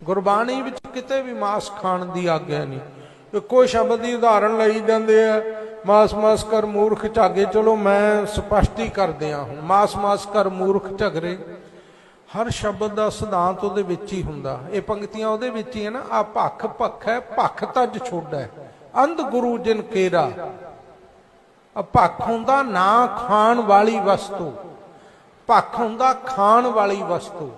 ਗੁਰਬਾਣੀ ਵਿੱਚ ਕਿਤੇ ਵੀ ਮਾਸ ਖਾਣ ਦੀ ਆਗਿਆ ਨਹੀਂ। ਇੱਕੋ ਸ਼ਬਦ ਦੀ ਉਦਾਹਰਣ ਲਈ ਜਾਂਦੇ ਆ, ਮਾਸ ਮਾਸ ਕਰ ਮੂਰਖ ਝਾਗੇ, ਚਲੋ ਮੈਂ ਸਪਸ਼ਟੀ ਕਰ ਦਿਆਂ ਹੁਣ। ਮਾਸ ਮਾਸ ਕਰ ਮੂਰਖ ਝਗਰੇ, ਹਰ ਸ਼ਬਦ ਦਾ ਸਿਧਾਂਤ ਉਹਦੇ ਵਿੱਚ ਹੀ ਹੁੰਦਾ। ਇਹ ਪੰਕਤੀਆਂ ਉਹਦੇ ਵਿੱਚ ਹੀ ਹੈ ਨਾ ਆ ਭੱਖ ਭੱਖ ਹੈ, ਭੱਖ ਤਜ ਛੋੜੈ ਅੰਧ ਗੁਰੂ ਜਿਨ ਕੇਰਾ ਆ ਭੱਖ ਹੁੰਦਾ ਨਾ ਖਾਣ ਵਾਲੀ ਵਸਤੂ, ਭੱਖ ਹੁੰਦਾ ਖਾਣ ਵਾਲੀ ਵਸਤੂ।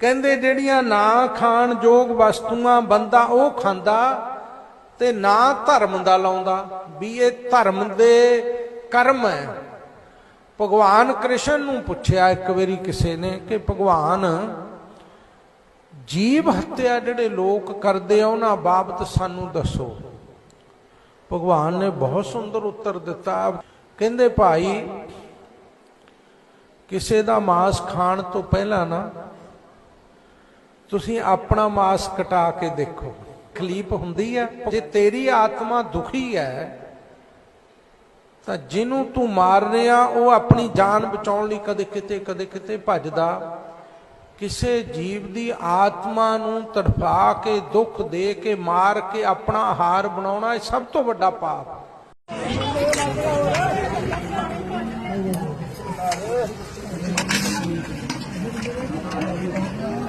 ਕਹਿੰਦੇ ਜਿਹੜੀਆਂ ਨਾ ਖਾਣ ਯੋਗ ਵਸਤੂਆਂ ਬੰਦਾ ਉਹ ਖਾਂਦਾ ਤੇ ਨਾ ਧਰਮ ਦਾ ਲਾਉਂਦਾ, ਵੀ ਇਹ ਧਰਮ ਦੇ ਕਰਮ ਹੈ। ਭਗਵਾਨ ਕ੍ਰਿਸ਼ਨ ਨੂੰ ਪੁੱਛਿਆ ਇੱਕ ਵਾਰੀ ਕਿਸੇ ਨੇ ਕਿ ਭਗਵਾਨ, ਜੀਵ ਹੱਤਿਆ ਜਿਹੜੇ ਲੋਕ ਕਰਦੇ ਆ, ਉਹਨਾਂ ਬਾਬਤ ਸਾਨੂੰ ਦੱਸੋ। ਭਗਵਾਨ ਨੇ ਬਹੁਤ ਸੁੰਦਰ ਉੱਤਰ ਦਿੱਤਾ। ਕਹਿੰਦੇ ਭਾਈ, ਕਿਸੇ ਦਾ ਮਾਸ ਖਾਣ ਤੋਂ ਪਹਿਲਾਂ ਨਾ ਤੁਸੀਂ ਆਪਣਾ ਮਾਸ ਕਟਾ ਕੇ ਦੇਖੋ। ਖਲੀਪ ਹੁੰਦੀ ਹੈ। ਜੇ ਤੇਰੀ ਆਤਮਾ ਦੁਖੀ ਹੈ, ਤਾਂ ਜਿਹਨੂੰ ਤੂੰ ਮਾਰ ਰਿਹਾ, ਉਹ ਆਪਣੀ ਜਾਨ ਬਚਾਉਣ ਲਈ ਕਦੇ ਕਿਤੇ ਕਦੇ ਕਿਤੇ ਭੱਜਦਾ। ਕਿਸੇ ਜੀਵ ਦੀ ਆਤਮਾ ਨੂੰ ਤੜਫਾ ਕੇ, ਦੁੱਖ ਦੇ ਕੇ, ਮਾਰ ਕੇ ਆਪਣਾ ਆਹਾਰ ਬਣਾਉਣਾ, ਇਹ ਸਭ ਤੋਂ ਵੱਡਾ ਪਾਪ।